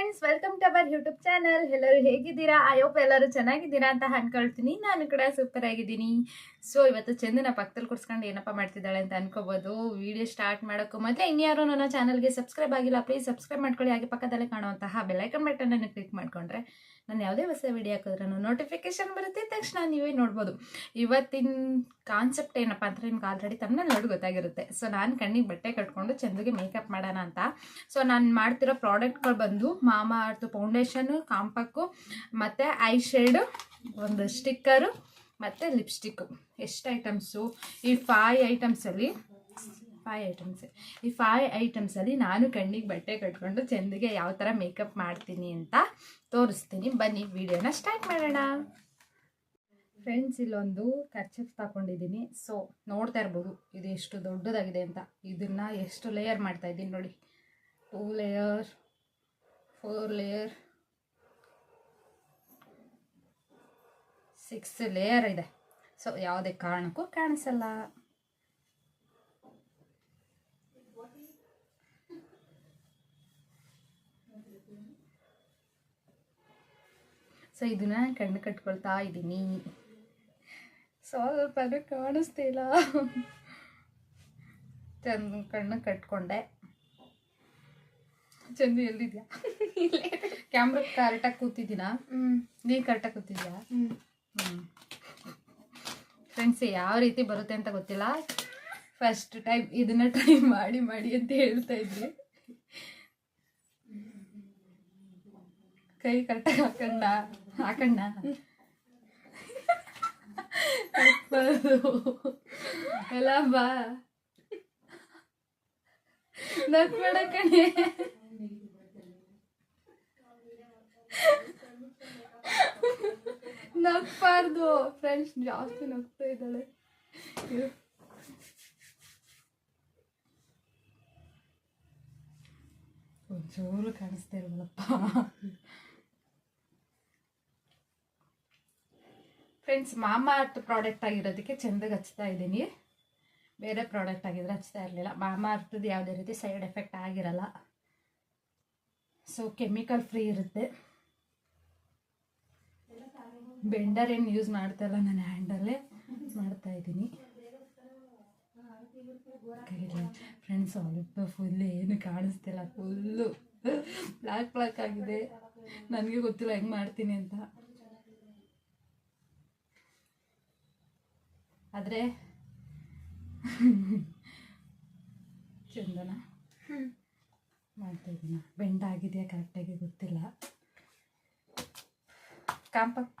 Friends welcome to our YouTube channel ಎಲ್ಲರೂ ಹೇಗಿದ್ದೀರಾ? Hope ಎಲ್ಲರೂ ಚೆನ್ನಾಗಿದ್ದೀರಾ ಅಂತ ಅನ್ಕೊಳ್ತೀನಿ. ನಾನು ಕೂಡ ಸೂಪರ್ ಆಗಿದ್ದೀನಿ. ಸೊ ಇವತ್ತು ಚಂದನ ಪಕ್ಕದಲ್ಲಿ ಕೂರ್ಸ್ಕೊಂಡು ಏನಪ್ಪ ಮಾಡ್ತಿದ್ದಾಳೆ ಅಂತ ಅನ್ಕೋಬೋದು. ವಿಡಿಯೋ ಸ್ಟಾರ್ಟ್ ಮಾಡೋಕ್ಕೂ ಮೊದಲೇ ಇನ್ಯಾರು ನನ್ನ ಚಾನಲ್ಗೆ ಸಬ್ಸ್ಕ್ರೈಬ್ ಆಗಿಲ್ಲ ಪ್ಲೀಸ್ ಸಬ್ಸ್ಕ್ರೈಬ್ ಮಾಡ್ಕೊಳ್ಳಿ. ಹಾಗೆ ಪಕ್ಕದಲ್ಲೇ ಕಾಣುವಂತಹ ಬೆಲ್ಲೈಕನ್ ಬಟನನ್ನು ಕ್ಲಿಕ್ ಮಾಡಿಕೊಂಡ್ರೆ ನಾನು ಯಾವುದೇ ಹೊಸ ವಿಡಿಯೋ ಹಾಕಿದ್ರೂ ನೋಟಿಫಿಕೇಶನ್ ಬರುತ್ತೆ. ತಕ್ಷಣ ನೀವೇ ನೋಡ್ಬೋದು. ಇವತ್ತಿನ ಕಾನ್ಸೆಪ್ಟ್ ಏನಪ್ಪ ಅಂದರೆ ನಿಮ್ಗೆ ಆಲ್ರೆಡಿ ತಮ್ಮಲ್ಲಿ ನೋಡಿ ಗೊತ್ತಾಗಿರುತ್ತೆ. ಸೊ ನಾನು ಕಣ್ಣಿಗೆ ಬಟ್ಟೆ ಕಟ್ಕೊಂಡು ಚಂದಗೆ ಮೇಕಪ್ ಮಾಡೋಣ ಅಂತ. ಸೊ ನಾನು ಮಾಡ್ತಿರೋ ಪ್ರಾಡಕ್ಟ್ಗಳು ಬಂದು ಮಾಮಾ ಅರ್ತ್ ಫೌಂಡೇಶನು ಕಾಂಪಕ್ಕು ಮತ್ತು ಐ ಶೇಡು ಒಂದು ಸ್ಟಿಕ್ಕರು ಮತ್ತು ಲಿಪ್ಸ್ಟಿಕ್ಕು ಎಷ್ಟು ಐಟಮ್ಸು ಈ ಫೈ ಐಟಮ್ಸಲ್ಲಿ ಫೈ ಐಟಮ್ಸ್ ಈ ಫೈ ಐಟಮ್ಸಲ್ಲಿ ನಾನು ಕಣ್ಣಿಗೆ ಬಟ್ಟೆ ಕಟ್ಕೊಂಡು ಚೆಂದಿಗೆ ಯಾವ ಥರ ಮೇಕಪ್ ಮಾಡ್ತೀನಿ ಅಂತ ತೋರಿಸ್ತೀನಿ. ಬನ್ನಿ ವಿಡಿಯೋನ ಸ್ಟಾರ್ಟ್ ಮಾಡೋಣ. ಫ್ರೆಂಡ್ಸ್ ಇಲ್ಲೊಂದು ಕರ್ಚಿಫ್ ತಗೊಂಡಿದ್ದೀನಿ ಸೊ ನೋಡ್ತಾ ಇರ್ಬೋದು, ಇದು ಎಷ್ಟು ದೊಡ್ಡದಾಗಿದೆ ಅಂತ. ಇದನ್ನು ಎಷ್ಟು ಲೇಯರ್ ಮಾಡ್ತಾ ಇದ್ದೀನಿ ನೋಡಿ. Two layer four layer six layer ಇದೆ. ಸೊ ಯಾವುದೇ ಕಾರಣಕ್ಕೂ ಕಾಣಿಸಲ್ಲ. ಸೊ ಇದನ್ನ ಕಣ್ಣು ಕಟ್ಕೊಳ್ತಾ ಇದ್ದೀನಿ. ಸ್ವಲ್ಪ ಕಾಣಿಸ್ತಿಲ್ಲ. ಕಣ್ಣು ಕಟ್ಕೊಂಡೆ. ಚಂದು ಎಲ್ಲಿದ್ಯಾ? ಕ್ಯಾಮ್ರಾ ಕರೆಕ್ಟಾಗಿ ಕೂತಿದ್ದೀನಾ? ನೀ ಕರೆಕ್ಟಾಗಿ ಕೂತಿದ್ಯಾ ಫ್ರೆಂಡ್ಸ್ ಯಾವ ರೀತಿ ಬರುತ್ತೆ ಅಂತ ಗೊತ್ತಿಲ್ಲ. ಫಸ್ಟ್ ಟೈಮ್ ಇದನ್ನ ಟ್ರೈ ಮಾಡಿ ಮಾಡಿ ಅಂತ ಹೇಳ್ತಾ ಇದ್ರಿ ಕೈ ಕರೆಕ್ಟಾಗಿ ಹಾಕಣ್ಣ? ಹಾಕಣ್ಣ? ಎಲ್ಲ ಬಾ. ನಕ್ ಕಣೆ. ನಗ್ಬಾರ್ದು. ಫ್ರೆಂಡ್ಸ್ ಜಾಸ್ತಿ ನಗ್ತಾ ಇದ್ದಾಳೆ. ಒಂಚೂರು ಕಾಣಿಸ್ತಾ ಇಲ್ವಲ್ಲಪ್ಪ. ಫ್ರೆಂಡ್ಸ್ ಮಾಮಾ ಅರ್ತ್ ಪ್ರಾಡಕ್ಟ್ ಆಗಿರೋದಕ್ಕೆ ಚೆಂದಾಗಿ ಹಚ್ತಾ ಇದ್ದೀನಿ. ಬೇರೆ ಪ್ರಾಡಕ್ಟ್ ಆಗಿದ್ರೆ ಹಚ್ತಾ ಇರಲಿಲ್ಲ. ಮಾಮಾ ಅರ್ಥದ್ದು ಯಾವುದೇ ರೀತಿ ಸೈಡ್ ಎಫೆಕ್ಟ್ ಆಗಿರಲ್ಲ. ಸೊ ಕೆಮಿಕಲ್ ಫ್ರೀ ಇರುತ್ತೆ. ಬೆಂಡರ್ ಏನು ಯೂಸ್ ಮಾಡ್ತಾ ಇಲ್ಲ ನಾನು ಹ್ಯಾಂಡಲ್ಲೇ ಮಾಡ್ತಾ ಇದ್ದೀನಿ. ಫ್ರೆಂಡ್ಸ್ ಸ್ವಲ್ಪ ಫುಲ್ ಏನು ಕಾಣಿಸ್ತಿಲ್ಲ ಫುಲ್ಲು ಬ್ಲ್ಯಾಕ್ ಬ್ಲ್ಯಾಕ್ ಆಗಿದೆ. ನನಗೆ ಗೊತ್ತಿಲ್ಲ ಹೆಂಗೆ ಮಾಡ್ತೀನಿ ಅಂತ. ಆದರೆ ಚಂದನ ಮಾಡ್ತಾ ಇದ್ದೀನಿ. ಬೆಂಡ್ ಆಗಿದೆಯಾ ಕರೆಕ್ಟಾಗಿ ಗೊತ್ತಿಲ್ಲ. ಕಾಂಪಕ್.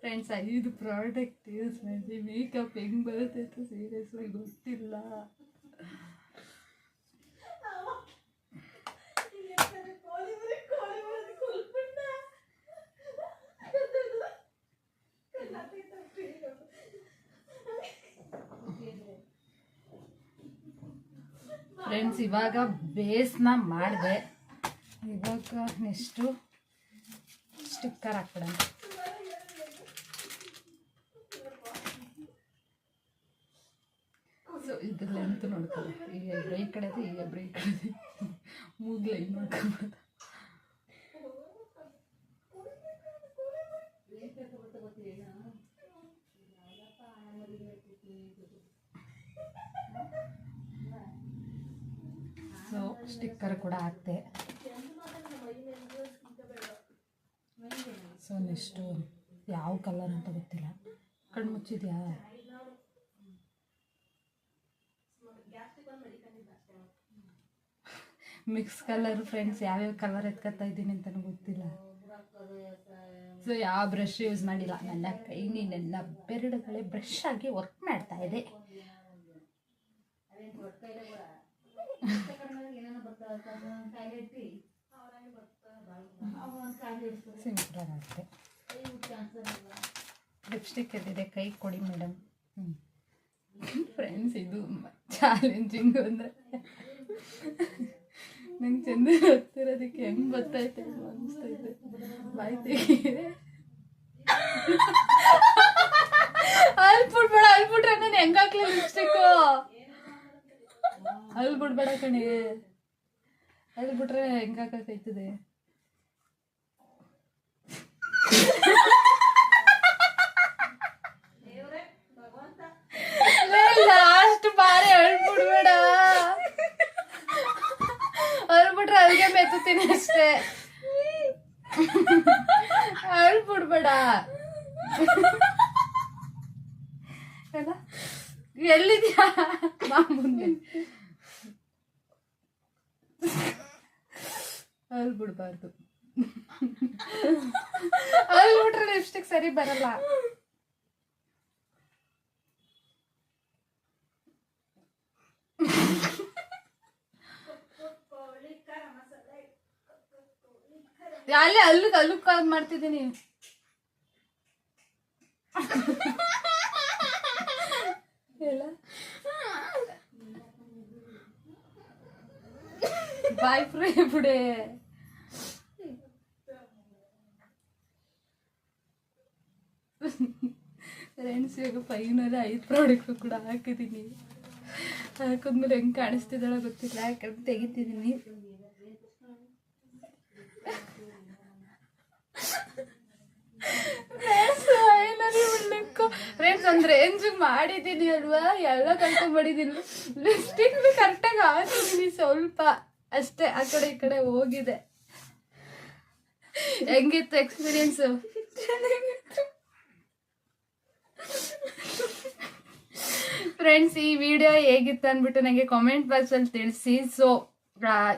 ಫ್ರೆಂಡ್ಸ್ ಐದು ಪ್ರಾಡಕ್ಟ್ ಯೂಸ್ ಮಾಡಿದ್ವಿ ಮೇಕಪ್ ಹೆಂಗ್ ಬರುತ್ತೆ ಅಂತ ಸೀರಿಯಸ್ಲಿ ಗೊತ್ತಿಲ್ಲ. ಫ್ರೆಂಡ್ಸ್ ಇವಾಗ ಬೇಸ್ನ ಮಾಡಿದೆ. ಇವಾಗ ನೆಕ್ಸ್ಟು ಸ್ಟಿಕ್ಕರ್ ಹಾಕ್ಬಿಡೋಣ ಸೊ ಇದು ನೋಡ್ಕೊಳ್ಳಿ. ಈ ಇಬ್ರು ಈ ಇದೆ, ಈ ಇಬ್ರು ಈ ಕಡೆ ಇದೆ. ಮೂಗ್ ಲೈನ್ ನೋಡ್ಕೊಬೋದು. ಸೊ ಸ್ಟಿಕ್ಕರ್ ಕೂಡ ಹಾಕ್ತೆ ಸೊ ನೆಕ್ಸ್ಟು ಯಾವ ಕಲರ್ ಅಂತ ಗೊತ್ತಿಲ್ಲ. ಕಣ್ಣು ಮುಚ್ಚಿದ್ಯಾ ಮಿಕ್ಸ್ ಕಲರ್ ಫ್ರೆಂಡ್ಸ್ ಯಾವ್ಯಾವ ಕಲರ್ ಎತ್ಕೊತಾ ಇದ್ದೀನಿ ಅಂತ ಗೊತ್ತಿಲ್ಲ. ಸೊ ಯಾವ ಬ್ರಷ್ ಯೂಸ್ ಮಾಡಿಲ್ಲ. ನನ್ನ ಕೈ ನನ್ನ ಬೆರಳುಗಳೇ ಬ್ರಷ್ ಆಗಿ ವರ್ಕ್ ಮಾಡ್ತಾ ಇದೆ. ಆಗುತ್ತೆ ಲಿಪ್ಸ್ಟಿಕ್ ಎಲ್ಲಿದೆ ಕೈ ಕೊಡಿ ಮೇಡಮ್ ಫ್ರೆಂಡ್ಸ್ ಇದು ಚಾಲೆಂಜಿಂಗ್ ಅಂದರೆ. ನಂಗೆ ಚೆಂದ ಗೊತ್ತಿರೋದಕ್ಕೆ ಹೆಂಗ್ ಬರ್ತೈತೆ ಅಂತ ಅನಿಸ್ತೈತೆ ಬಾಯ್ ತೆಗೀರೆ ಅಲ್ಬಿಟ್ರೆ ನಾನು ಹೆಂಗೆ ಹಾಕ್ಲಿ ಲಿಪ್ಸ್ಟಿಕ್ಕು ಅಲ್ಲಿ ಬಿಡ್ಬೇಡ ಅಲ್ಬಿಟ್ರೆ ಅಲ್ಲಿ ಅಲ್ಲಿಗೆ ಮೆತ್ತುತ್ತೀನಿ ಅಷ್ಟೇ ಅಳ್ಬಿಡ್ಬೇಡ ಬಿಡ್ಬೇಡ. ಎಲ್ಲಿದ್ಯಾ? ಮುಂದೆ. ಅಲ್ಲಿ ಅಳ್ಬಿಟ್ರೆ ಲಿಪ್ಸ್ಟಿಕ್ ಸರಿ ಬರಲ್ಲ. ಅಲ್ಲೇ ಅಲ್ಲಿ ಅಲ್ಲುಕ್ ಕಾಲ್ ಮಾಡ್ತಿದ್ದೀನಿ. ಬಾಯ್ ಫ್ರೈ ಬಿಡೆ. ಫ್ರೆಂಡ್ಸ್ ಇವಾಗ ಫೈನಲ್ ಐದು ಪ್ರಾಡಕ್ಟ್ ಕೂಡ ಹಾಕಿದ್ದೀನಿ. ಹಾಕಿದ್ಮೇಲೆ ಹೆಂಗೆ ಕಾಣಿಸ್ತಿದ್ದಾಳೆ ಗೊತ್ತಿಲ್ಲ. ಯಾಕಂದ್ರೆ ತೆಗಿತಿದ್ದೀನಿ. ಫ್ರೆಂಡ್ಸ್ ಅಂದ್ರೆ ರೇಂಜ್ ಮಾಡಿದ್ದೀನಿ ಅಲ್ವಾ? ಎಲ್ಲ ಕಲ್ಕೊಂಡ್ ಮಾಡಿದ್ದೀನಿ ಲಿಪ್ಸ್ಟಿಕ್ ಕರೆಕ್ಟಾಗಿ ಹಾಕಿದ್ದೀನಿ ಸ್ವಲ್ಪ. ಅಷ್ಟೇ ಆ ಕಡೆ ಈ ಕಡೆ ಹೋಗಿದೆ. ಹೆಂಗಿತ್ತು ಎಕ್ಸ್ಪೀರಿಯನ್ಸ್ ಫ್ರೆಂಡ್ಸ್ ಈ ವಿಡಿಯೋ ಹೇಗಿತ್ತು ಅಂದ್ಬಿಟ್ಟು ನನಗೆ ಕಾಮೆಂಟ್ ಬಾಕ್ಸಲ್ಲಿ ತಿಳಿಸಿ. ಸೊ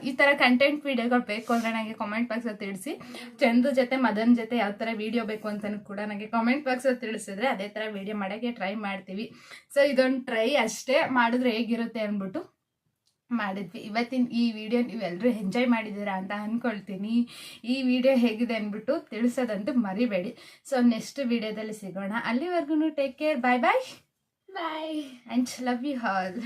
ಈ ಥರ ಕಂಟೆಂಟ್ ವೀಡಿಯೋಗಳು ಬೇಕು ಅಂದರೆ ನನಗೆ ಕಾಮೆಂಟ್ ಬಾಕ್ಸಲ್ಲಿ ತಿಳಿಸಿ. ಚಂದ್ರ ಜೊತೆ ಮದನ್ ಜೊತೆ ಯಾವ ಥರ ವಿಡಿಯೋ ಬೇಕು ಅಂತಲೂ ಕೂಡ ನನಗೆ ಕಾಮೆಂಟ್ ಬಾಕ್ಸಲ್ಲಿ ತಿಳಿಸಿದ್ರೆ ಅದೇ ಥರ ವೀಡಿಯೋ ಮಾಡೋಕ್ಕೆ ಟ್ರೈ ಮಾಡ್ತೀವಿ. ಸೊ ಇದೊಂದು ಟ್ರೈ ಅಷ್ಟೇ. ಮಾಡಿದ್ರೆ ಹೇಗಿರುತ್ತೆ ಅಂದ್ಬಿಟ್ಟು ಮಾಡಿದ್ವಿ. ಇವತ್ತಿನ ಈ ವಿಡಿಯೋ ನೀವೆಲ್ಲರೂ ಎಂಜಾಯ್ ಮಾಡಿದ್ದೀರಾ ಅಂತ ಅಂದ್ಕೊಳ್ತೀನಿ ಈ ವಿಡಿಯೋ ಹೇಗಿದೆ ಅಂದ್ಬಿಟ್ಟು ತಿಳಿಸೋದಂತೂ ಮರಿಬೇಡಿ. ಸೊ ನೆಕ್ಸ್ಟ್ ವಿಡಿಯೋದಲ್ಲಿ ಸಿಗೋಣ. ಅಲ್ಲಿವರೆಗೂ take care bye bye bye and love you all